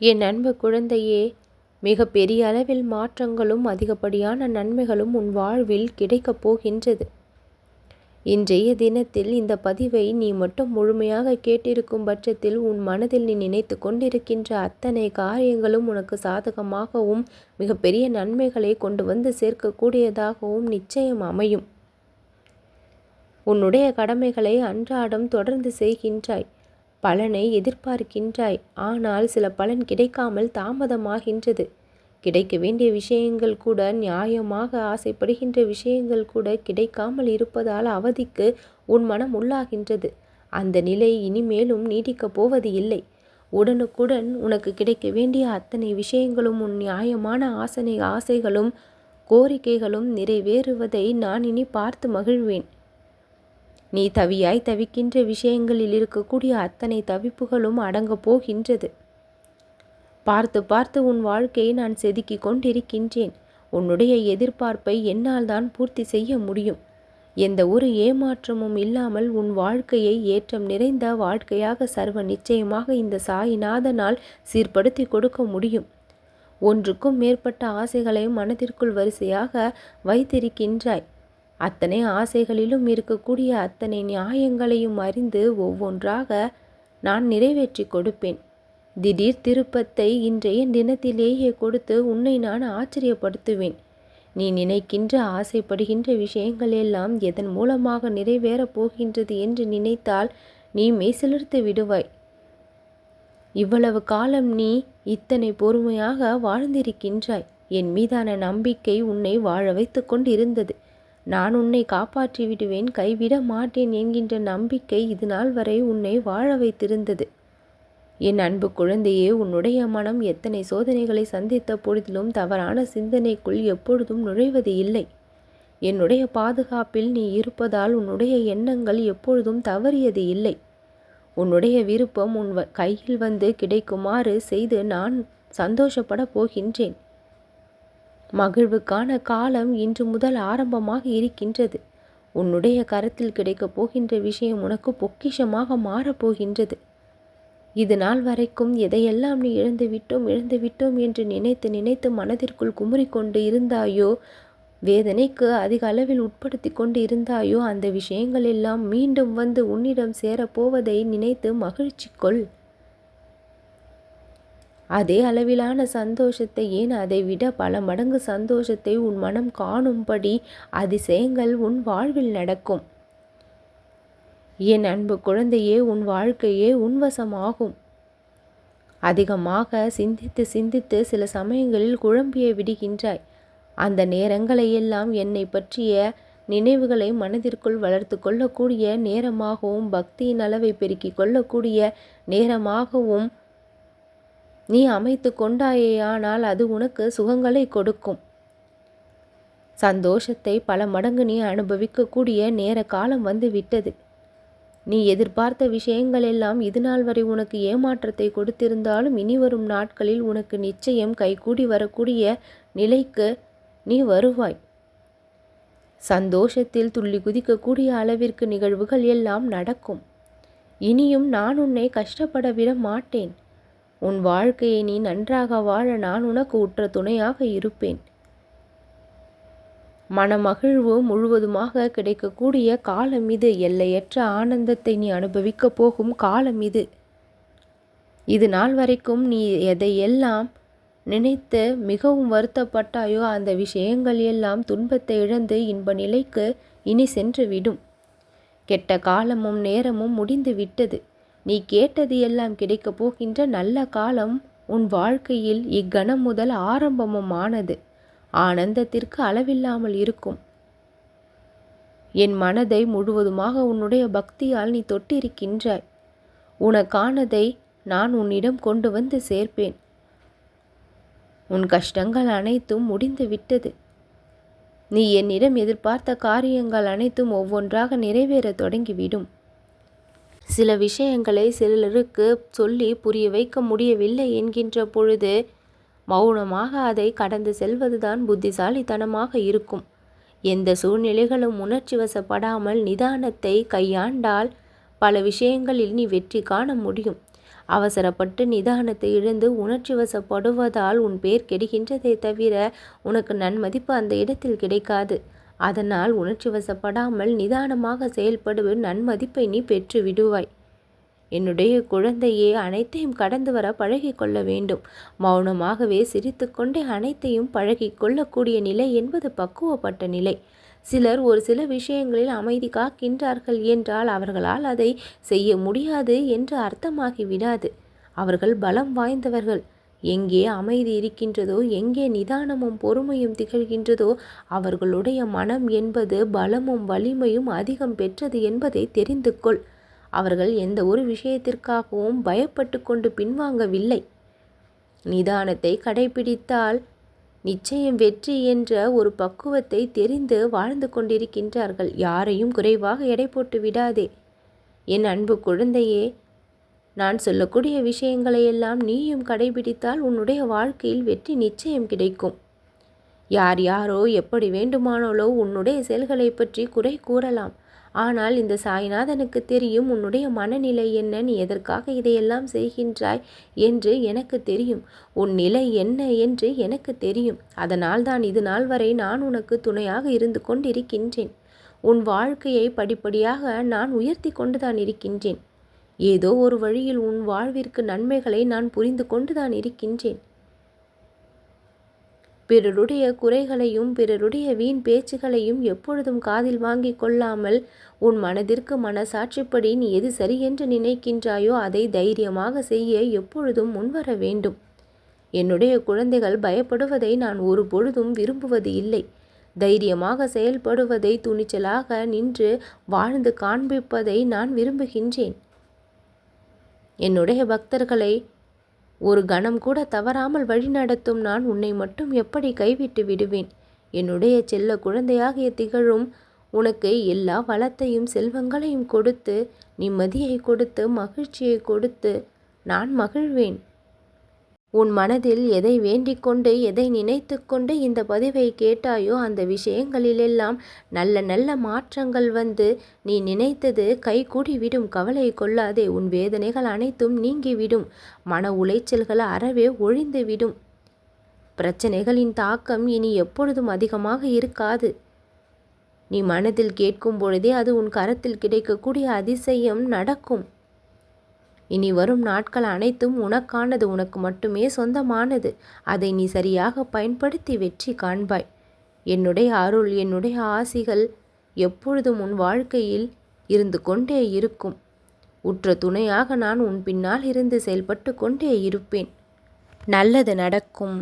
என் அன்பு குழந்தையே மிக பெரிய அளவில் மாற்றங்களும் அதிகப்படியான நன்மைகளும் உன் வாழ்வில் கிடைக்கப் போகின்றது. இன்றைய தினத்தில் இந்த பதிவை நீ மட்டும் முழுமையாக கேட்டிருக்கும் பட்சத்தில் உன் மனதில் நீ நினைத்து கொண்டிருக்கின்ற அத்தனை காரியங்களும் உனக்கு சாதகமாகவும் மிகப்பெரிய நன்மைகளை கொண்டு வந்து சேர்க்கக்கூடியதாகவும் நிச்சயம் அமையும். உன்னுடைய கடமைகளை அன்றாடம் தொடர்ந்து செய்கின்றாய். பலனை எதிர்பார்க்கின்றாய். ஆனால் சில பலன் கிடைக்காமல் தாமதமாகின்றது. கிடைக்க வேண்டிய விஷயங்கள் கூட நியாயமாக ஆசைப்படுகின்ற விஷயங்கள் கூட கிடைக்காமல் இருப்பதால் அவதிக்கு உன் மனம் உள்ளாகின்றது. அந்த நிலை இனிமேலும் நீடிக்கப் போவது இல்லை. உடனுக்குடன் உனக்கு கிடைக்க வேண்டிய அத்தனை விஷயங்களும் உன் நியாயமான ஆசனை ஆசைகளும் கோரிக்கைகளும் நிறைவேறுவதை நான் இனி பார்த்து மகிழ்வேன். நீ தவியாய் தவிக்கின்ற விஷயங்களில் இருக்கக்கூடிய அத்தனை தவிப்புகளும் அடங்கப் போகின்றது. பார்த்து பார்த்து உன் வாழ்க்கையை நான் செதுக்கி கொண்டிருக்கின்றேன். உன்னுடைய எதிர்பார்ப்பை என்னால் தான் பூர்த்தி செய்ய முடியும். எந்த ஒரு ஏமாற்றமும் இல்லாமல் உன் வாழ்க்கையை ஏற்றம் நிறைந்த வாழ்க்கையாக சர்வ நிச்சயமாக இந்த சாயிநாதனால் சீர்படுத்தி கொடுக்க முடியும். ஒன்றுக்கும் மேற்பட்ட ஆசைகளை மனதிற்குள் வரிசையாக வைத்திருக்கின்றாய். அத்தனை ஆசைகளிலும் இருக்கக்கூடிய அத்தனை நியாயங்களையும் அறிந்து ஒவ்வொன்றாக நான் நிறைவேற்றி கொடுப்பேன். திடீர் திருப்பத்தை இன்றைய தினத்திலேயே கொடுத்து உன்னை நான் ஆச்சரியப்படுத்துவேன். நீ நினைக்கின்ற ஆசைப்படுகின்ற விஷயங்கள் எல்லாம் எதன் மூலமாக நிறைவேறப் போகின்றது என்று நினைத்தால் நீ மெய்சிலிர்த்து விடுவாய். இவ்வளவு காலம் நீ இத்தனை பொறுமையாக வாழ்ந்திருக்கின்றாய். என் மீதான நம்பிக்கை உன்னை வாழ வைத்து கொண்டிருந்தது. நான் உன்னை காப்பாற்றி விடுவேன் கைவிட மாட்டேன் என்கின்ற நம்பிக்கை இது நாள் வரை உன்னை வாழ வைத்திருந்தது. என் அன்பு குழந்தையே உன்னுடைய மனம் எத்தனை சோதனைகளை சந்தித்த பொழுதிலும் தவறான சிந்தனைக்குள் எப்பொழுதும் நுழைவது இல்லை. என்னுடைய பாதுகாப்பில் நீ இருப்பதால் உன்னுடைய எண்ணங்கள் எப்பொழுதும் தவறியது இல்லை. உன்னுடைய விருப்பம் உன் கையில் வந்து கிடைக்குமாறு செய்து நான் சந்தோஷப்பட போகின்றேன். மகிழ்வுக்கான காலம் இன்று முதல் ஆரம்பமாக இருக்கின்றது. உன்னுடைய கரத்தில் கிடைக்கப் போகின்ற விஷயம் உனக்கு பொக்கிஷமாக மாறப்போகின்றது இது நாள் வரைக்கும் எதையெல்லாம் நீ இழந்து விட்டோம் இழந்து விட்டோம் என்று நினைத்து நினைத்து மனதிற்குள் குமுறிக்கொண்டு இருந்தாயோ வேதனைக்கு அதிக அளவில் உட்படுத்தி கொண்டு இருந்தாயோ அந்த விஷயங்கள் எல்லாம் மீண்டும் வந்து உன்னிடம் சேரப்போவதை நினைத்து மகிழ்ச்சி கொள். அதே அளவிலான சந்தோஷத்தை ஏன் அதை விட பல மடங்கு சந்தோஷத்தை உன் மனம் காணும்படி அதிசயங்கள் உன் வாழ்வில் நடக்கும். என் அன்பு குழந்தையே உன் வாழ்க்கையே உன்வசமாகும். அதிகமாக சிந்தித்து சிந்தித்து சில சமயங்களில் குழம்பிய விடுகின்றாய். அந்த நேரங்களையெல்லாம் என்னை பற்றிய நினைவுகளை மனதிற்குள் வளர்த்து கொள்ளக்கூடிய நேரமாகவும் பக்தியின் அளவை பெருக்கிக் கொள்ளக்கூடிய நேரமாகவும் நீ அமைத்து கொண்டாயேயானால் அது உனக்கு சுகங்களை கொடுக்கும். சந்தோஷத்தை பல மடங்கு நீ அனுபவிக்கக்கூடிய நேர காலம் வந்து விட்டது நீ எதிர்பார்த்த விஷயங்கள் எல்லாம் இதுநாள் வரை உனக்கு ஏமாற்றத்தை கொடுத்திருந்தாலும் இனி வரும் நாட்களில் உனக்கு நிச்சயம் கைகூடி வரக்கூடிய நிலைக்கு நீ வருவாய். சந்தோஷத்தில் துள்ளி குதிக்கக்கூடிய அளவிற்கு நிகழ்வுகள் எல்லாம் நடக்கும். இனியும் நான் உன்னை கஷ்டப்பட விட மாட்டேன். உன் வாழ்க்கையை நீ நன்றாக வாழ நான் உனக்கு உற்ற துணையாக இருப்பேன். மனமகிழ்வு முழுவதுமாக கிடைக்கக்கூடிய காலம் இது. எல்லையற்ற ஆனந்தத்தை நீ அனுபவிக்கப் போகும் காலம் இது. இது நாள் வரைக்கும் நீ எதையெல்லாம் நினைத்து மிகவும் வருத்தப்பட்டாயோ அந்த விஷயங்கள் எல்லாம் துன்பத்தை இழந்து இன்ப நிலைக்கு இனி சென்று விடும். கெட்ட காலமும் நேரமும் முடிந்து விட்டது. நீ கேட்டது எல்லாம் கிடைக்கப் போகின்ற நல்ல காலம் உன் வாழ்க்கையில் இக்கணம் முதல் ஆரம்பமும் ஆனது. ஆனந்தத்திற்கு அளவில்லாமல் இருக்கும். என் மனதை முழுவதுமாக உன்னுடைய பக்தியால் நீ தொட்டிருக்கின்றாய். உனக்கானதை நான் உன்னிடம் கொண்டு வந்து சேர்ப்பேன். உன் கஷ்டங்கள் அனைத்தும் முடிந்து விட்டது. நீ என்னிடம் எதிர்பார்த்த காரியங்கள் அனைத்தும் ஒவ்வொன்றாக நிறைவேற தொடங்கிவிடும். சில விஷயங்களை சிலருக்கு சொல்லி புரிய வைக்க முடியவில்லை என்கின்ற பொழுது மௌனமாக அதை கடந்து செல்வதுதான் புத்திசாலித்தனமாக இருக்கும். எந்த சூழ்நிலைகளும் உணர்ச்சி வசப்படாமல் நிதானத்தை கையாண்டால் பல விஷயங்களில் நீ வெற்றி காண முடியும். அவசரப்பட்டு நிதானத்தை இழந்து உணர்ச்சி வசப்படுவதால் உன் பேர் கெடுகின்றதே தவிர உனக்கு நன்மதிப்பு அந்த இடத்தில் கிடைக்காது. அதனால் உணர்ச்சி வசப்படாமல் நிதானமாக செயல்படுவது நன்மதிப்பை நீ பெற்று விடுவாய் என்னுடைய குழந்தையே அனைத்தையும் கடந்து வர பழகிக்கொள்ள வேண்டும். மௌனமாகவே சிரித்துக்கொண்டே அனைத்தையும் பழகி கொள்ளக்கூடிய நிலை என்பது பக்குவப்பட்ட நிலை. சிலர் ஒரு சில விஷயங்களில் அமைதி காக்கின்றார்கள் என்றால் அவர்களால் அதை செய்ய முடியாது என்று அர்த்தமாகி விடாது. அவர்கள் பலம் வாய்ந்தவர்கள். எங்கே அமைதி இருக்கின்றதோ எங்கே நிதானமும் பொறுமையும் திகழ்கின்றதோ அவர்களுடைய மனம் என்பது பலமும் வலிமையும் அதிகம் பெற்றது என்பதை தெரிந்து கொள். அவர்கள் எந்த ஒரு விஷயத்திற்காகவும் பயப்பட்டு கொண்டு பின்வாங்கவில்லை. நிதானத்தை கடைபிடித்தால் நிச்சயம் வெற்றி என்ற ஒரு பக்குவத்தை தெரிந்து வாழ்ந்து கொண்டிருக்கின்றார்கள். யாரையும் குறைவாக எடை போட்டு விடாதே. என் அன்பு குழந்தையே நான் சொல்லக்கூடிய விஷயங்களை எல்லாம் நீயும் கடைபிடித்தால் உன்னுடைய வாழ்க்கையில் வெற்றி நிச்சயம் கிடைக்கும். யார் யாரோ எப்படி வேண்டுமானாலோ உன்னுடைய செயல்களை பற்றி குறை கூறலாம். ஆனால் இந்த சாய்நாதனுக்கு தெரியும் உன்னுடைய மனநிலை என்ன நீ எதற்காக இதையெல்லாம் செய்கின்றாய் என்று எனக்கு தெரியும். உன் நிலை என்ன என்று எனக்கு தெரியும். அதனால் தான் இது நாள் வரை நான் உனக்கு துணையாக இருந்து கொண்டிருக்கின்றேன். உன் வாழ்க்கையை படிப்படியாக நான் உயர்த்தி கொண்டுதான் இருக்கின்றேன். ஏதோ ஒரு வழியில் உன் வாழ்விற்கு நன்மைகளை நான் புரிந்து கொண்டுதான் இருக்கின்றேன். பிறருடைய குறைகளையும் பிறருடைய வீண் பேச்சுகளையும் எப்பொழுதும் காதில் வாங்கி கொள்ளாமல் உன் மனதிற்கு மனசாட்சிப்படி நீ எது சரி என்று நினைக்கின்றாயோ அதை தைரியமாக செய்ய எப்பொழுதும் முன்வர வேண்டும். என்னுடைய குழந்தைகள் பயப்படுவதை நான் ஒரு பொழுதும் விரும்புவது இல்லை. தைரியமாக செயல்படுவதை துணிச்சலாக நின்று வாழ்ந்து காண்பிப்பதை நான் விரும்புகின்றேன். என்னுடைய பக்தர்களை ஒரு கணம் கூட தவறாமல் வழிநடத்தும் நான் உன்னை மட்டும் எப்படி கைவிட்டு விடுவேன்? என்னுடைய செல்ல குழந்தையாகிய திகழும் உனக்கு எல்லா வளத்தையும் செல்வங்களையும் கொடுத்து நிம்மதியை கொடுத்து மகிழ்ச்சியை கொடுத்து நான் மகிழ்வேன். உன் மனதில் எதை வேண்டிக்கொண்டு எதை நினைத்து கொண்டு இந்த பதிவை கேட்டாயோ அந்த விஷயங்களிலெல்லாம் நல்ல நல்ல மாற்றங்கள் வந்து நீ நினைத்தது கைகூடி விடும் கவலை கொள்ளாதே உன் வேதனைகள் அனைத்தும் நீங்கிவிடும். மன உளைச்சல்கள் அறவே ஒழிந்துவிடும். பிரச்சனைகளின் தாக்கம் இனி எப்பொழுதும் அதிகமாக இருக்காது. நீ மனதில் கேட்கும் பொழுதே அது உன் கரத்தில் கிடைக்கக்கூடிய அதிசயம் நடக்கும். இனி வரும் நாட்கள் அனைத்தும் உனக்கானது உனக்கு மட்டுமே சொந்தமானது. அதை நீ சரியாக பயன்படுத்தி வெற்றி காண்பாய். என்னுடைய அருள் என்னுடைய ஆசிகள் எப்பொழுதும் உன் வாழ்க்கையில் இருந்து கொண்டே இருக்கும். உற்ற துணையாக நான் உன் பின்னால் இருந்து செயல்பட்டு கொண்டே இருப்பேன். நல்லது நடக்கும்.